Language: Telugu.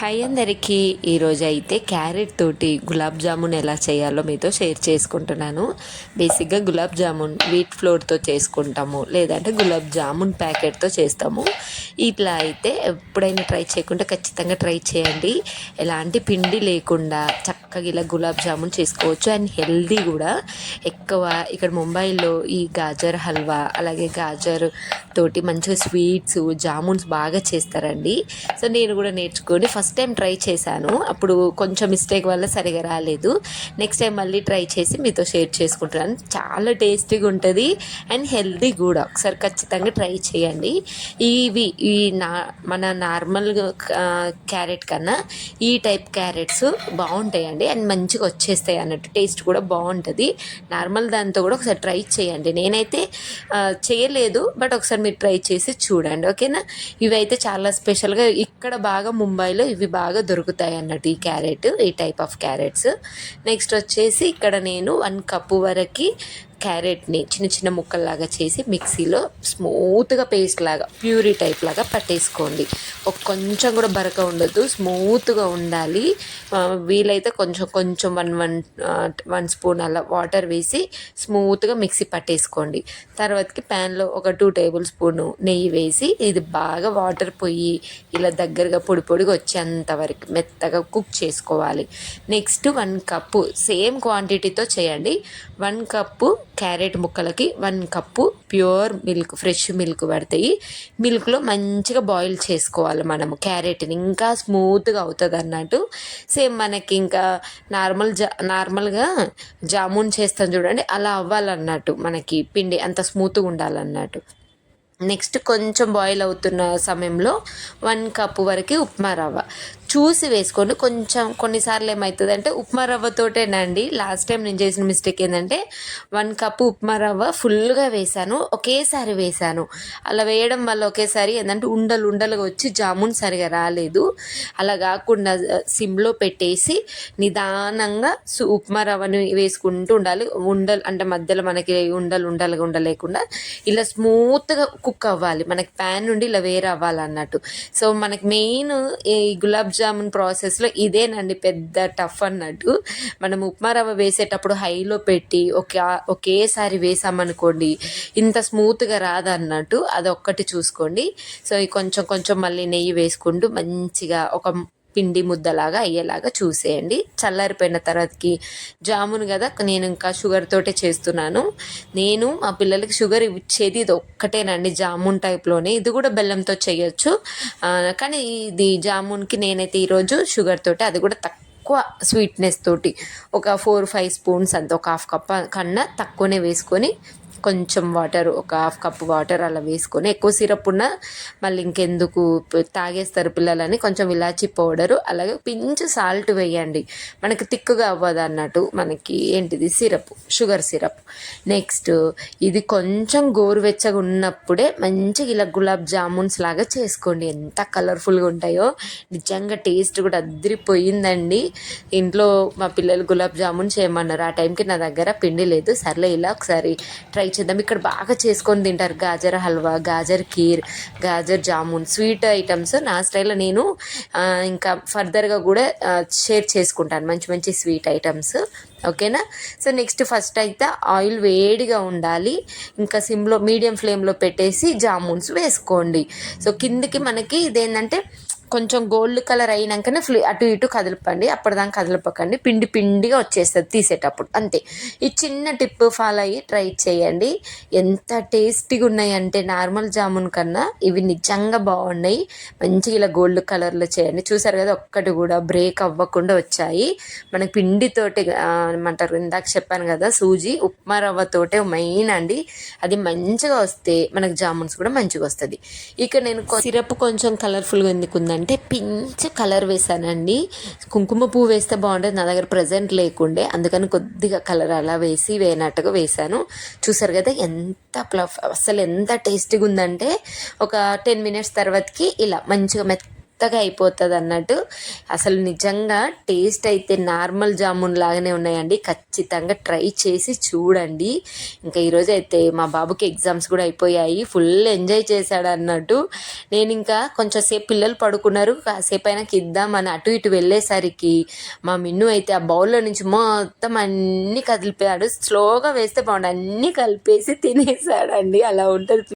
హాయ్ అందరికీ. ఈరోజు అయితే క్యారెట్ తోటి గులాబ్ జామున్ ఎలా చేయాలో మీతో షేర్ చేసుకుంటున్నాను. బేసిక్గా గులాబ్ జామున్ వీట్ ఫ్లోర్తో చేసుకుంటాము లేదంటే గులాబ్ జామున్ ప్యాకెట్తో చేస్తాము. ఇట్లా అయితే ఎప్పుడైనా ట్రై చేయకుండా ఖచ్చితంగా ట్రై చేయండి. ఎలాంటి పిండి లేకుండా చక్కగా ఇలా గులాబ్ జామున్ చేసుకోవచ్చు. అండ్ హెల్దీ కూడా. ఎక్కువ ఇక్కడ ముంబైలో ఈ గాజర్ హల్వా అలాగే గాజర్ తోటి మంచిగా స్వీట్స్ జామున్స్ బాగా చేస్తారండి. సో నేను కూడా నేర్చుకొని ఫస్ట్ టైం ట్రై చేశాను. అప్పుడు కొంచెం మిస్టేక్ వల్ల సరిగా రాలేదు. నెక్స్ట్ టైం మళ్ళీ ట్రై చేసి మీతో షేర్ చేసుకుంటున్నాను. చాలా టేస్టీగా ఉంటుంది అండ్ హెల్దీ కూడా. ఒకసారి ఖచ్చితంగా ట్రై చేయండి. ఇవి ఈ నా మన నార్మల్ క్యారెట్ కన్నా ఈ టైప్ క్యారెట్స్ బాగుంటాయండి. అండ్ మంచిగా వచ్చేస్తాయి అన్నట్టు. టేస్ట్ కూడా బాగుంటుంది. నార్మల్ దాంతో కూడా ఒకసారి ట్రై చేయండి. నేనైతే చేయలేదు బట్ ఒకసారి మీరు ట్రై చేసి చూడండి. ఓకేనా? ఇవి అయితే చాలా స్పెషల్గా ఇక్కడ బాగా ముంబైలో ఇవి ఇవి బాగా దొరుకుతాయి అన్నట్టు ఈ క్యారెట్ ఈ టైప్ ఆఫ్ క్యారెట్స్. నెక్స్ట్ వచ్చేసి ఇక్కడ నేను వన్ కప్పు వరకు క్యారెట్ని చిన్న చిన్న ముక్కల్లాగా చేసి మిక్సీలో స్మూత్గా పేస్ట్ లాగా ప్యూరీ టైప్ లాగా పట్టేసుకోండి. ఒక కొంచెం కూడా బరక ఉండదు స్మూత్గా ఉండాలి. వీలైతే కొంచెం కొంచెం వన్ వన్ వన్ స్పూన్ అలా వాటర్ వేసి స్మూత్గా మిక్సీ పట్టేసుకోండి. తర్వాతకి ప్యాన్లో ఒక టూ టేబుల్ స్పూన్ నెయ్యి వేసి ఇది బాగా వాటర్ పోయి ఇలా దగ్గరగా పొడి పొడిగా వచ్చేంత వరకు మెత్తగా కుక్ చేసుకోవాలి. నెక్స్ట్ వన్ కప్పు సేమ్ క్వాంటిటీతో చేయండి. వన్ కప్పు క్యారెట్ ముక్కలకి one cup pure milk fresh milk పడతాయి. మిల్క్లో మంచిగా బాయిల్ చేసుకోవాలి మనము క్యారెట్ని. ఇంకా స్మూత్గా అవుతుంది అన్నట్టు. సేమ్ మనకి ఇంకా నార్మల్ జా నార్మల్గా జామున్ చేస్తాం చూడండి అలా అవ్వాలన్నట్టు మనకి పిండి అంత స్మూత్గా ఉండాలన్నట్టు. నెక్స్ట్ కొంచెం బాయిల్ అవుతున్న సమయంలో వన్ కప్ వరకు ఉప్మా రవ్వ. చూసి వేసుకోండి. కొంచెం కొన్నిసార్లు ఏమవుతుంది అంటే ఉప్మా రవ్వతోటేనండి. లాస్ట్ టైం నేను చేసిన మిస్టేక్ ఏంటంటే వన్ కప్పు ఉప్మా రవ్వ ఫుల్గా వేసాను ఒకేసారి వేసాను అలా వేయడం వల్ల ఒకేసారి ఏంటంటే ఉండలు ఉండలుగా వచ్చి జామున్ సరిగా రాలేదు. అలా కాకుండా సిమ్లో పెట్టేసి నిదానంగా ఉప్మా రవ్వని వేసుకుంటూ ఉండాలి. ఉండలు అంటే మధ్యలో మనకి ఉండలు ఉండలుగా ఉండలేకుండా ఇలా స్మూత్గా కుక్ అవ్వాలి. మనకి ప్యాన్ నుండి ఇలా వేరే అవ్వాలన్నట్టు సో మనకి మెయిన్ ఈ గులాబ్ జామున్ ప్రాసెస్లో ఇదేనండి పెద్ద టఫ్ అన్నట్టు. మనం ఉప్మా రవ్వ వేసేటప్పుడు హైలో పెట్టి ఒకే ఒకేసారి వేసామనుకోండి ఇంత స్మూత్గా రాదన్నట్టు అదొక్కటి చూసుకోండి. సో కొంచెం కొంచెం మళ్ళీ నెయ్యి వేసుకుంటూ మంచిగా ఒక పిండి ముద్దలాగా అయ్యేలాగా చూసేయండి. చల్లారిపోయిన తర్వాతకి జామున్ కదా నేను ఇంకా షుగర్ తోటే చేస్తున్నాను. నేను మా పిల్లలకి షుగర్ ఇచ్చేది ఇది ఒక్కటేనండి జామున్ టైప్లోనే. ఇది కూడా బెల్లంతో చేయొచ్చు. కానీ ఇది జామున్కి నేనైతే ఈరోజు షుగర్ తోటి అది కూడా తక్కువ స్వీట్నెస్ తోటి ఒక ఫోర్ ఫైవ్ స్పూన్స్ అంత ఒక హాఫ్ కప్ కన్నా తక్కువనే వేసుకొని కొంచెం వాటర్ ఒక హాఫ్ కప్ వాటర్ అలా వేసుకొని ఎక్కువ సిరప్ ఉన్న మళ్ళీ ఇంకెందుకు తాగేస్తారు పిల్లలని కొంచెం ఇలాచి పౌడరు అలాగే పించు సాల్ట్ వేయండి. మనకి తిక్కుగా అవ్వదు అన్నట్టు మనకి ఏంటిది? సిరప్ షుగర్ సిరప్ నెక్స్ట్ ఇది కొంచెం గోరువెచ్చగా ఉన్నప్పుడే మంచిగా ఇలా గులాబ్ జామున్స్ లాగా చేసుకోండి. ఎంత కలర్ఫుల్గా ఉంటాయో. నిజంగా టేస్ట్ కూడా అద్దరిపోయిందండి ఇంట్లో మా పిల్లలు గులాబ్ జామున్ చేయమన్నారు ఆ టైంకి నా దగ్గర పిండి లేదు. సర్లే ఇలా ఒకసారి ట్రై చేద్దాం. ఇక్కడ బాగా చేసుకొని తింటారు. గాజర్ హల్వా గాజర్ కీర్ గాజర్ జామున్ స్వీట్ ఐటమ్స్ నా స్టైల్లో నేను ఇంకా ఫర్దర్గా కూడా షేర్ చేసుకుంటాను. మంచి మంచి స్వీట్ ఐటమ్స్. ఓకేనా? సో నెక్స్ట్ ఫస్ట్ అయితే ఆయిల్ వేడిగా ఉండాలి. ఇంకా సిమ్లో మీడియం ఫ్లేమ్లో పెట్టేసి జామున్స్ వేసుకోండి. సో కిందికి మనకి ఇదేంటంటే కొంచెం గోల్డ్ కలర్ అయినాకనే ఫ్లీ అటు ఇటు కదలపండి అప్పటిదాకా కదలపకండి. పిండి పిండిగా వచ్చేస్తుంది తీసేటప్పుడు. అంతే. ఈ చిన్న టిప్ ఫాలో అయ్యి ట్రై చేయండి. ఎంత టేస్టీగా ఉన్నాయి అంటే నార్మల్ జామున్ కన్నా ఇవి నిజంగా బాగున్నాయి. మంచిగా ఇలా గోల్డ్ కలర్లో చేయండి. చూసారు కదా ఒక్కటి కూడా బ్రేక్ అవ్వకుండా వచ్చాయి. మనకి పిండితోటి ఆ, ఏమంటారు ఇందాక చెప్పాను కదా సూజీ ఉప్మా రవ్వతోటే మెయిన్ అండి. అది మంచిగా వస్తే మనకు జామున్స్ కూడా మంచిగా వస్తుంది. ఇక నేను సిరప్ కొంచెం కలర్ఫుల్గా అంటే పించ్ కలర్ వేసానండి. కుంకుమ పువ్వు వేస్తే బాగుంటుంది నా దగ్గర ప్రజెంట్ లేకుండే. అందుకని కొద్దిగా కలర్ అలా వేసి వేయనట్టుగా వేసాను చూసారు కదా ఎంత ప్లఫ్ అసలు ఎంత టేస్టీగా ఉందంటే ఒక టెన్ మినిట్స్ తర్వాతకి ఇలా మంచిగా మెత్త మెత్తగా అయిపోతుంది అన్నట్టు అసలు నిజంగా టేస్ట్ అయితే నార్మల్ జామున్ లాగానే ఉన్నాయండి. ఖచ్చితంగా ట్రై చేసి చూడండి. ఇంకా ఈరోజు అయితే మా బాబుకి ఎగ్జామ్స్ కూడా అయిపోయాయి. ఫుల్ ఎంజాయ్ చేశాడు అన్నట్టు నేను ఇంకా కొంచెం సేపు పిల్లలు పడుకున్నారు. కాసేపు అయినాకి ఇద్దామని అటు ఇటు వెళ్ళేసరికి మా మిన్ను అయితే ఆ బౌల్లో నుంచి మొత్తం అన్నీ కదిలిపోయాడు. స్లోగా వేస్తే బాగుండు. అన్నీ కలిపేసి తినేసాడండి. అలా ఉంటుంది